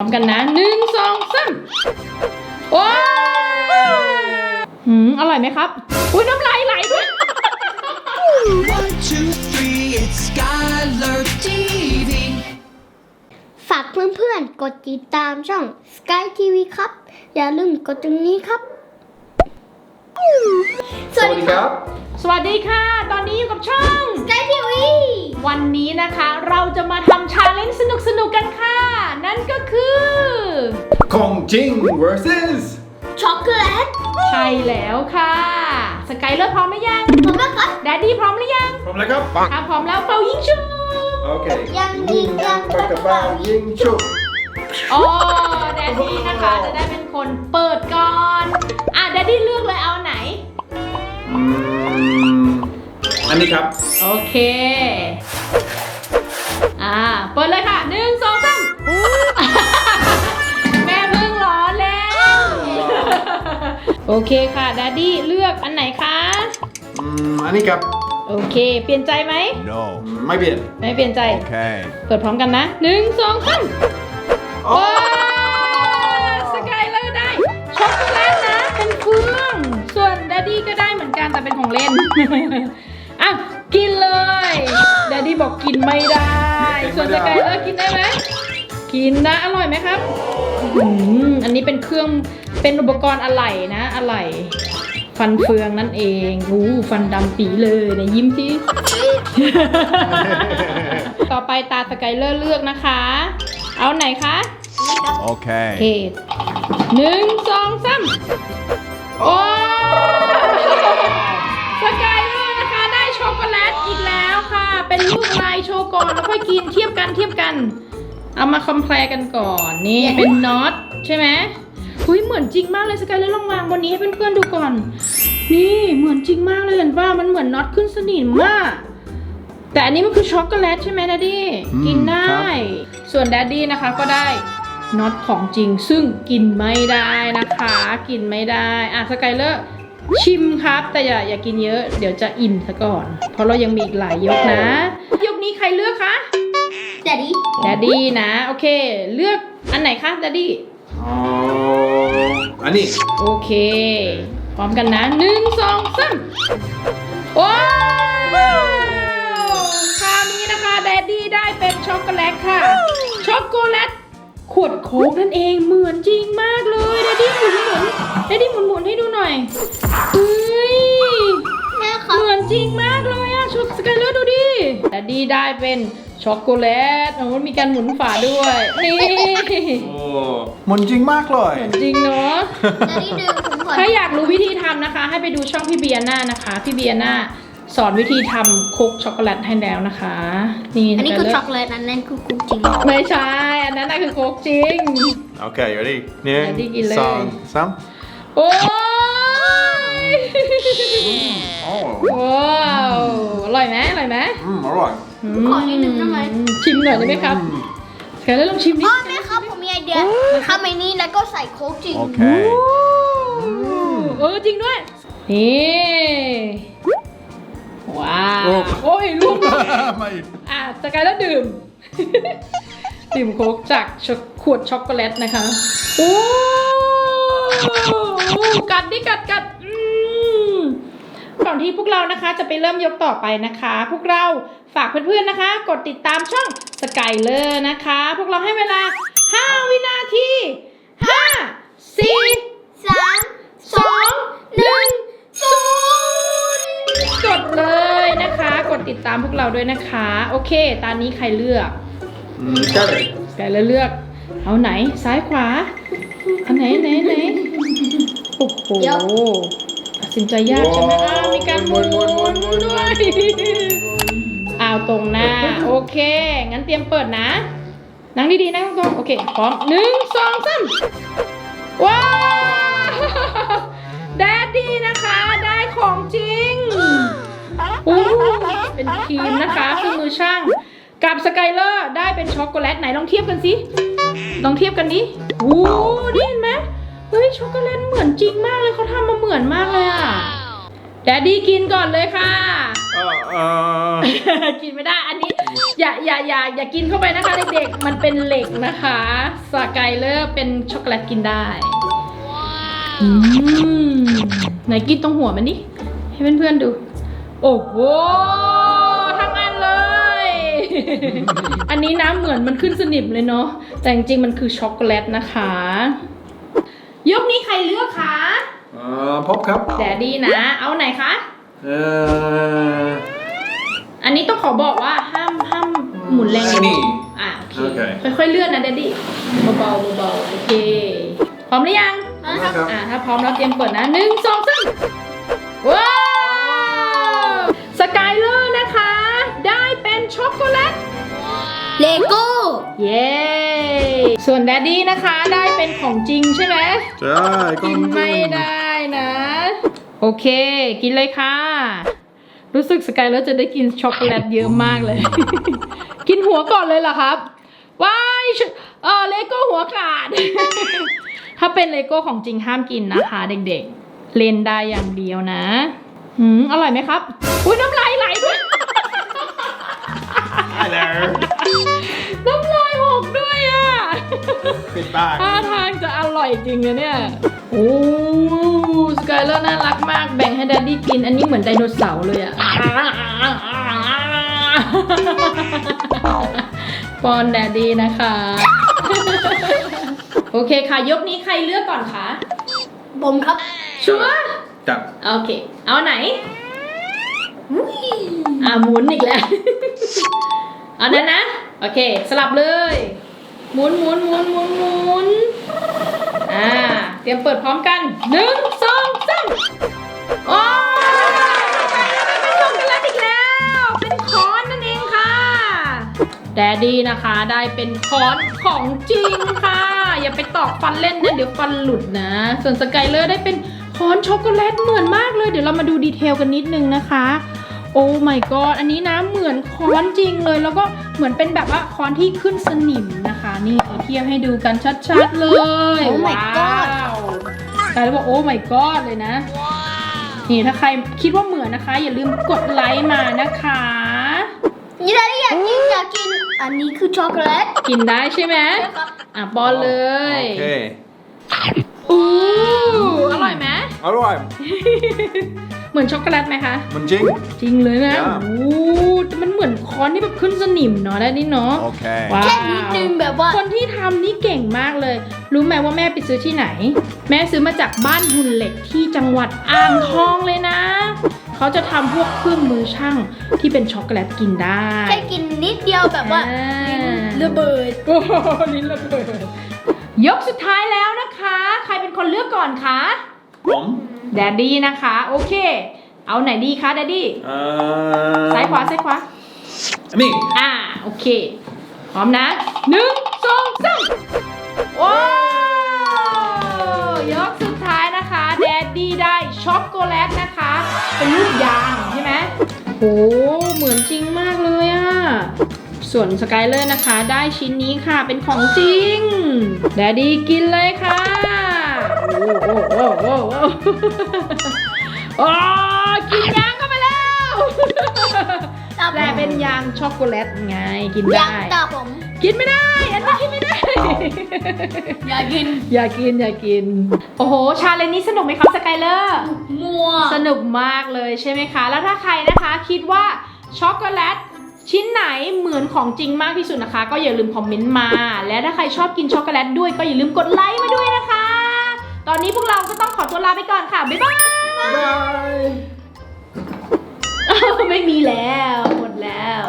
พร้อมกันนะหนึ่งสองสามว้าวหืมอร่อยไหมครับ อุ้ยน้ำลายไหลด้วย One, two, three, it's Skylar TV. ฝากเพื่อนๆ กดติดตามช่อง Sky TV ครับ อย่าลืมกดตรงนี้ครับ สวัสดีครับ สวัสดีค่ะ ตอนนี้อยู่กับช่อง Sky TV วันนี้นะคะเราจะมาทำชาเลนจ์สนุกๆกันค่ะ นั่นก็คือ ของจริง versus ช็อกโกแลตใช่แล้วค่ะ สกายเลอร์พร้อมหรือยังผมนะครับแดดดี้พร้อมหรือยัง พร้อมแล้วครับถ้าพร้อมแล้วเป่ายิงชุบโอเคยังยิงยังปากกระเป๋ายิงชุบอ๋อแดดดี้นะคะจะได้เป็นคนเปิดก่อน อะแดดดี้เลือกเลยเอาไหน อืมอันนี้ครับ โอเค อ่า เปิดเลยค่ะหนึ่งสองสามแม่เพิ่งร้อนแล้ว โอเคค่ะแดดดี้เลือกอันไหนคะ อืม อันนี้ครับ โอเค เปลี่ยนใจไหมอืมไม่เปลี่ยน ไม่เปลี่ยนใจ Okay. เปิดพร้อมกันนะหนึ่งสองสามโอ้สกายเลอร์ได้ ช็อกโกแลตนะ เป็นเครื่อง ส่วนดดดี้ก็ได้เหมือนกัน แต่เป็นของเล่น อะ กินเลยดดดี้บอกกินไม่ได้ ส่วนสกายเลอร์กินได้ไหมกินนะ อร่อยไหมครับอืมอันนี้เป็นเครื่องเป็นอุปกรณ์อะไหล่นะอะไหล่ฟันเฟืองนั่นเองอู้ฟันดำปีเลยไหนยิ้มสิต่อไปตาสกายเลอร์เลือกนะคะ เอาไหนคะ โอเค Okay. หนึ่งสองสามโอ้ เป็นลูกลายโชว์ก่อนแล้วค่อยกินเทียบกันเทียบกัน เอามาคอมเพลกันก่อนนี่เป็นน็อตใช่ไหมหุยเหมือนจริงมากเลยสกายเลอร์ลองวางบนนี้ให้เพื่อนๆดูก่อน นี่เหมือนจริงมากเลยเห็นป่ะมันเหมือนน็อตขึ้นสนิมมากแต่อันนี้มันคือช็อกโกแลตใช่ไหมดัดดี้อืมกินได้ ส่วนดัดดี้นะคะก็ได้น็อตของจริงซึ่งกินไม่ได้นะคะ กินไม่ได้อะสกายเลอร์ ชิมครับแต่อย่าอย่ากินเยอะ เดี๋ยวจะอิ่มซะก่อน เพราะเรายังมีอีกหลายยกนะ ยกนี้ใครเลือกคะแต่ดีดัดดี้นะ โอเค เลือกอันไหนคะดัดดี้อ๋ออันนี้โอเค พร้อมกันนะหนึ่งสองสามว้าวคราวนี้นะคะแดดดี้ได้เป็นช็อกโกแลตค่ะช็อกโกแลตข วดโค้กนั่นเองเหมือนจริงมากเลยแดดดี้หมุนหมุนแดดดี้หมุนหมุนให้ดูหน่อยเฮ้ยแม่ครับเหมือนจริงมากเลยอะชุดสกายเลอร์ดูดิแดดดี้ได้เป็นช็อกโกแลตโอ้มีการหมุนฝาด้วยนี่โอ้มันจริงมากเลย เหมือนจริงเนาะแต่ดีดื่มผมขอถ้าอยากรู้วิธีทำนะคะ ให้ไปดูช่องพี่เบียน่านะคะพี่เบียน่าสอนวิธีทำโคกช็อกโกแลตให้แล้วนะคะ นี่อันนี้คือจะช็อกโกแลตอันนั้นคือคุกจริงไม่ใช่ อันนั้นน่ะคือโคกจริงโอเค ready หนึ่ง Ready กินเลยสองสามโอ้ยโอ้ว้าวอร่อยไหมอร่อยไหมอืมอร่อยขอนิดนึงได้ไหมชิมหน่อยได้ไหมครับแค่แล้วลองชิมนิพ่ดอแม่ครับผมมีไอเดียทำไอ้นี้แล้วก็ใส่โค้กจริง Okay. เออจริงด้วย นี่ ว้าว โอ้ยลูกไม่อะสกายแล้วดื่ม ดื่มโค้กจากขวดช็อกโกแลตนะคะ โอ้กัดดิกัดกัดก่อนที่พวกเรานะคะจะไปเริ่มยกต่อไปนะคะ พวกเราฝากเพื่อนๆนะคะ กดติดตามช่องสกายเลอร์นะคะ พวกเราให้เวลา 5 วินาที 5 4สามสองหนึ่งศูนย์กดเลยนะคะ กดติดตามพวกเราด้วยนะคะ โอเค ตอนนี้ใครเลือก ใช่เลยแต่ละเลือก เอาไหนซ้ายขวาอันไหนไหนไหนโอ้โหตัดสินใจยากใช่ไหมอ้าวมีการหมุนหมุนหมุนหมุนด้วยอ้าวตรงหน้า โอเค งั้นเตรียมเปิดนะนั่งดีๆนั่งตรงๆโอเคพร้อมหนึ่งสองสามว้าวแดดดี้นะคะ ได้ของจริงอู้เป็นครีมนะคะเครื่องมือช่าง กับสกายเลอร์ได้เป็นช็อกโกแลตไหนลองเทียบกันสิ ลองเทียบกันดิโอ้นี่เห็นไหมเฮ้ยช็อกโกแลตเหมือนจริงมากเลยเขาทำมาเหมือนมากเลยอะแดดดี้กินก่อนเลยค่ะโอเอ่อกินไม่ได้อันนี้ อย่าอย่าอย่าอย่ากินเข้าไปนะคะเด็กๆมันเป็นเหล็กนะคะสกายเลอร์เป็นช็อกโกแลตกินได้อืมไหนกินตรงหัวมันดิให้เพื่อนๆดู โอ้โหทั้งอันเลย อันนี้น้ำเหมือนมันขึ้นสนิมเลยเนาะแต่จริงๆมันคือช็อกโกแลตนะคะ ยกนี้ใครเลือกคะเอ่อพบครับแดดดี้นะ เอาไหนคะ เอ่ออันนี้ต้องขอบอกว่าห้ามห้ามหมุนแรงนี่ อะโอเคโอเคค่อยๆเลื่อนนะเดดดี้เบาๆเบาๆโอเค พร้อมหรือยังครับ อะถ้าพร้อมแล้วเตรียมเปิดนะหนึ่งสองสามว้า เลโก้ เย้ ส่วนแดดดี้นะคะได้เป็นของจริงใช่ไหมใช่กินไม่ได้นะ โอเค กินเลยค่ะ รู้สึกสกายเลอร์จะได้กินช็อกโกแลตเยอะมากเลย กินหัวก่อนเลยเหรอครับ ว้ายชเออเลโก้หัวขาด ถ้าเป็นเลโก้ของจริงห้ามกินนะคะ เด็กๆ เล่นได้อย่างเดียวนะหืม อร่อยไหมครับ อุ้ยน้ำลายไหลด้วย ปิดปากท่าทางจะอร่อยจริงอะเนี่ย โอ้สกายเลอร์น่ารักมาก แบ่งให้แดดดี้กิน อันนี้เหมือนไดโนเสาร์เลยอะป้อนแดดดี้นะคะ โอเคค่ะ ยกนี้ใครเลือกก่อนคะ ผมครับ ชัวร์จับโอเค เอาไหน อ่าหมุนอีกแล้ว เอานั้นนะ โอเค สลับเลย หมุนหมุนหมุนหมุนหมุนอ่า เตรียมเปิดพร้อมกันหนึ่งสองสามโอ้เป็นช็อกโกแลตอีกแล้วเป็นคอนนั่นเองค่ะแดดดี้นะคะได้เป็นค้อนของจริงค่ะ อย่าไปตอกฟันเล่นนะเดี๋ยวฟันหลุดนะ ส่วนสกายเลอร์ได้เป็นค้อนช็อกโกแลตเหมือนมากเลย เดี๋ยวเรามาดูดีเทลกันนิดนึงนะคะ โอ้ my god อันนี้นะเหมือนคอนจริงเลย แล้วก็เหมือนเป็นแบบว่าคอนที่ขึ้นสนิมนะคะ นี่เทียบให้ดูกันชัดๆเลย Oh my ว้าวกายบอกโอ้ my god เลยนะ นี่ถ้าใครคิดว่าเหมือนนะคะ อย่าลืมกดไลค์มานะคะนี่ได้อยากกินอยากกิน อันนี้คือช็อกโกแลตกินได้ใช่ไหมครับอะป้อนเลยโอเคอู้อร่อยไหมอร่อย เหมือนช็อกโกแลตไหมคะ มันจริง จริงเลยนะ Yeah. โอ้แต่มันเหมือนคอนที่แบบขึ้นสนิมเนาะได้นี่เนาะโอเคว้าว แค่นิดนึงแบบว่า คนที่ทำนี่เก่งมากเลย รู้ไหมว่าแม่ไปซื้อที่ไหน แม่ซื้อมาจากบ้านหุ่นเหล็กที่จังหวัดอ่างทองเลยนะ เขาจะทำพวกเครื่องมือช่างที่เป็นช็อกโกแลตกินได้แค่กินนิดเดียวแบบว่าอ่าลิ้นระเบิด โอ้โหลิ้นระเบิดยกสุดท้ายแล้วนะคะ ใครเป็นคนเลือกก่อนคะ ผม แดดดี้นะคะ โอเค เอาไหนดีคะแดดดี้เอ่อซ้ายขวาซ้ายขวาอันนี้อ่า โอเค พร้อมนะหนึ่งสองสามว้าวยกสุดท้ายนะคะแดดดี้ได้ช็อกโกแลตนะคะ เป็นรูปยางใช่ไหมโหเหมือนจริงมากเลยอะส่วนสกายเลอร์นะคะ ได้ชิ้นนี้ค่ะเป็นของจริง แดดดี้กินเลยค่ะ โอ้โหโอ้โหโอ้โหโอ้กินยางเข้าไปแล้วตาผแต่มเป็นยางช็อกโกแลตไงกินยัได้งตาผม กินไม่ได้ อันนี้กินไม่ได้ อยากกินอย่ากินอย่ากิน โอ้โห ชาเลนจ์นี้สนุกไหมครับสกายเลอร์ มัวสนุกมากเลยใช่ไหมคะ แล้วถ้าใครนะคะคิดว่าช็อกโกแลตชิ้นไหนเหมือนของจริงมากที่สุดนะคะ ก็อย่าลืมคอมเมนต์มา และถ้าใครชอบกินช็อกโกแลตด้วยก็อย่าลืมกดไลค์มาด้วยนะคะ ตอนนี้พวกเราก็ต้องขอตัวลาไปก่อนค่ะ บ๊ายบายบ๊ายบาย ไม่มีแล้ว หมดแล้ว